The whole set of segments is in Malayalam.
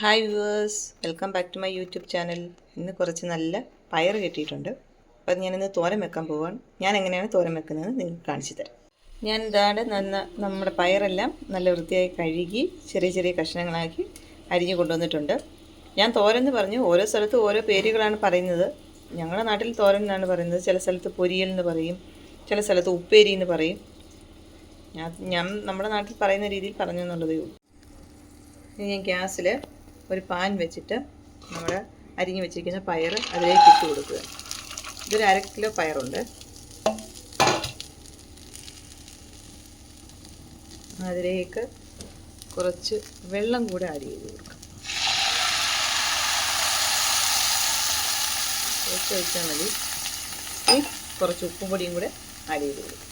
Hi viewers welcome back to my YouTube channel ഇന്ന് കുറച്ച് നല്ല പയർ കിട്ടിയിട്ടുണ്ട്. അപ്പം ഞാനിന്ന് തോരൻ വെക്കാൻ പോവാണ്. ഞാൻ എങ്ങനെയാണ് തോരൻ വെക്കുന്നതെന്ന് നിങ്ങൾക്ക് കാണിച്ചു തരാം. ഞാൻ ഇതാണ് നന്ന നമ്മുടെ പയറെല്ലാം നല്ല വൃത്തിയായി കഴുകി ചെറിയ ചെറിയ കഷ്ണങ്ങളാക്കി അരിഞ്ഞു കൊണ്ടുവന്നിട്ടുണ്ട്. ഞാൻ തോരൻ എന്ന് പറഞ്ഞു ഓരോ സ്ഥലത്തും ഓരോ പേരുകളാണ് പറയുന്നത്. ഞങ്ങളുടെ നാട്ടിൽ തോരൻ എന്നാണ് പറയുന്നത്. ചില സ്ഥലത്ത് പൊരിയൽ എന്ന് പറയും. ചില സ്ഥലത്ത് ഉപ്പേരി എന്ന് പറയും. ഞാൻ ഞാൻ നമ്മുടെ നാട്ടിൽ പറയുന്ന രീതിയിൽ പറഞ്ഞു എന്നുള്ളതേ ഉള്ളൂ. ഇനി ഞാൻ ഗ്യാസിൽ ഒരു പാൻ വെച്ചിട്ട് നമ്മൾ അരിഞ്ഞു വെച്ചിരിക്കുന്ന പയർ അതിലേക്ക് ഇട്ട് കൊടുക്കുക. ഇതൊരു അര കിലോ പയറുണ്ട്. അതിലേക്ക് കുറച്ച് വെള്ളം കൂടെ ആഡ് ചെയ്ത് കൊടുക്കാം. കുറച്ച് ഒഴിച്ചാൽ മതി. കുറച്ച് ഉപ്പും പൊടിയും കൂടെ ആഡ് ചെയ്ത് കൊടുക്കാം.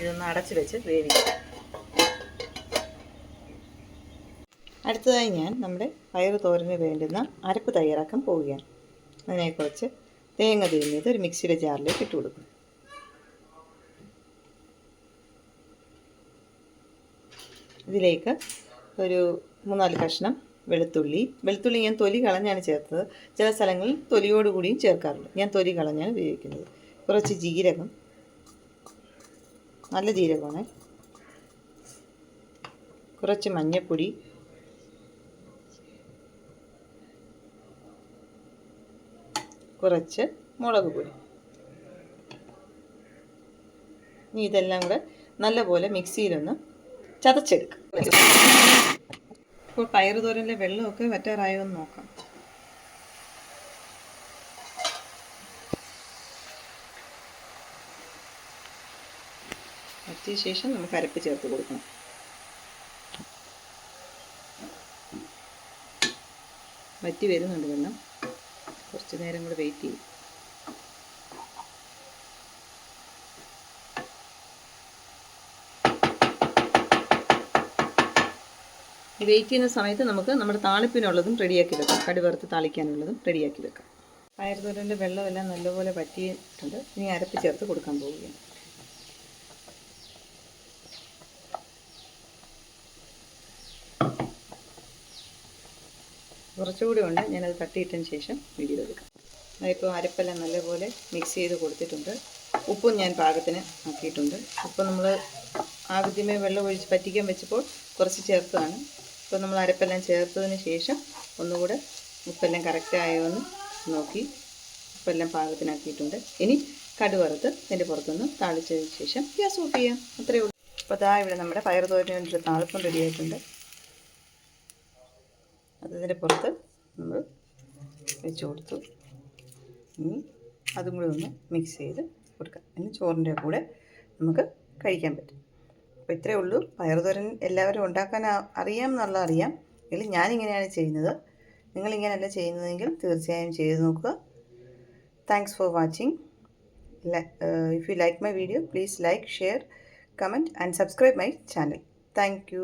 ഇതൊന്ന് അടച്ച് വെച്ച് വേവിക്കാം. അടുത്തതായി ഞാൻ നമ്മുടെ പയർ തോരന് വേണ്ടുന്ന അരപ്പ് തയ്യാറാക്കാൻ പോവുകയാണ്. അതിനെ കുറച്ച് തേങ്ങ തിരിഞ്ഞത് ഒരു മിക്സിയുടെ ജാറിലേക്ക് ഇട്ട് കൊടുക്കും. ഇതിലേക്ക് ഒരു മൂന്നാൽ കഷ്ണം വെളുത്തുള്ളി. വെളുത്തുള്ളി ഞാൻ തൊലി കളഞ്ഞാണ് ചേർത്തത്. ചില സ്ഥലങ്ങളിൽ തൊലിയോടുകൂടിയും ചേർക്കാറുണ്ട്. ഞാൻ തൊലി കളഞ്ഞാണ് ഉപയോഗിക്കുന്നത്. കുറച്ച് ജീരകം നല്ല ജീരകമാണ്. കുറച്ച് മഞ്ഞൾപ്പൊടി കുറച്ച് മുളക് പൊടി. ഇനി ഇതെല്ലാം കൂടെ നല്ലപോലെ മിക്സിയിലൊന്ന് ചതച്ചെടുക്കാം. ഇപ്പോൾ പയറുതോരന്റെ വെള്ളമൊക്കെ വറ്റാറായോ എന്ന് നോക്കാം. വറ്റിയ ശേഷം നമുക്ക് അരപ്പ് ചേർത്ത് കൊടുക്കണം. വറ്റി വരുന്നുണ്ട് വെള്ളം. കുറച്ച് നേരം കൂടെ വെയിറ്റ് ചെയ്യും. വെയിറ്റ് ചെയ്യുന്ന സമയത്ത് നമുക്ക് നമ്മുടെ താളിപ്പിനുള്ളതും റെഡിയാക്കി വെക്കാം. കടി വറുത്ത് താളിക്കാനുള്ളതും റെഡിയാക്കി വെക്കാം. പയർതോരന്റെ വെള്ളമെല്ലാം നല്ലപോലെ പറ്റിയിട്ടുണ്ട് ഇനി അരപ്പ് ചേർത്ത് കൊടുക്കാൻ പോവുകയാണ്. കുറച്ചുകൂടി ഉണ്ട്. ഞാനത് തട്ടിയിട്ടതിന് ശേഷം വീഡിയോ എടുക്കാം. അതിപ്പോൾ അരപ്പെല്ലാം നല്ലപോലെ മിക്സ് ചെയ്ത് കൊടുത്തിട്ടുണ്ട്. ഉപ്പും ഞാൻ പാകത്തിന് ആക്കിയിട്ടുണ്ട്. ഉപ്പ് നമ്മൾ ആദ്യമേ വെള്ളം ഒഴിച്ച് പറ്റിക്കാൻ വെച്ചപ്പോൾ കുറച്ച് ചേർത്തതാണ്. ഇപ്പോൾ നമ്മൾ അരപ്പെല്ലാം ചേർത്തതിന് ശേഷം ഒന്നുകൂടെ ഉപ്പെല്ലാം കറക്റ്റ് ആയോന്ന് നോക്കി ഉപ്പെല്ലാം പാകത്തിനാക്കിയിട്ടുണ്ട്. ഇനി കടുവറുത്ത് അതിന്റെ പുറത്തുനിന്ന് താളിച്ചതിന് ശേഷം ഗ്യാസ് ഓഫ് ചെയ്യാം. അത്രയേ ഉള്ളൂ. അപ്പോൾ ഇവിടെ നമ്മുടെ പയർ തോരനൊരു താളിപ്പം റെഡിയായിട്ടുണ്ട് അതിന്റെ പുറത്ത് നമ്മൾ വെച്ച് കൊടുത്തു. ഇനി അതും കൂടി ഒന്ന് മിക്സ് ചെയ്ത് കൊടുക്കാം. ഇനി ചോറിന്റെ കൂടെ നമുക്ക് കഴിക്കാൻ പറ്റും. അപ്പോൾ ഇത്രയേ ഉള്ളൂ. പയറുതോരൻ എല്ലാവരും ഉണ്ടാക്കാൻ അറിയാം എന്നുള്ള അറിയാം. എങ്കിലും ഞാനിങ്ങനെയാണ് ചെയ്യുന്നത്. നിങ്ങളിങ്ങനെയല്ല ചെയ്യുന്നതെങ്കിൽ തീർച്ചയായും ചെയ്ത് നോക്കുക. Thanks for watching if you like my video please like share comment and subscribe my channel thank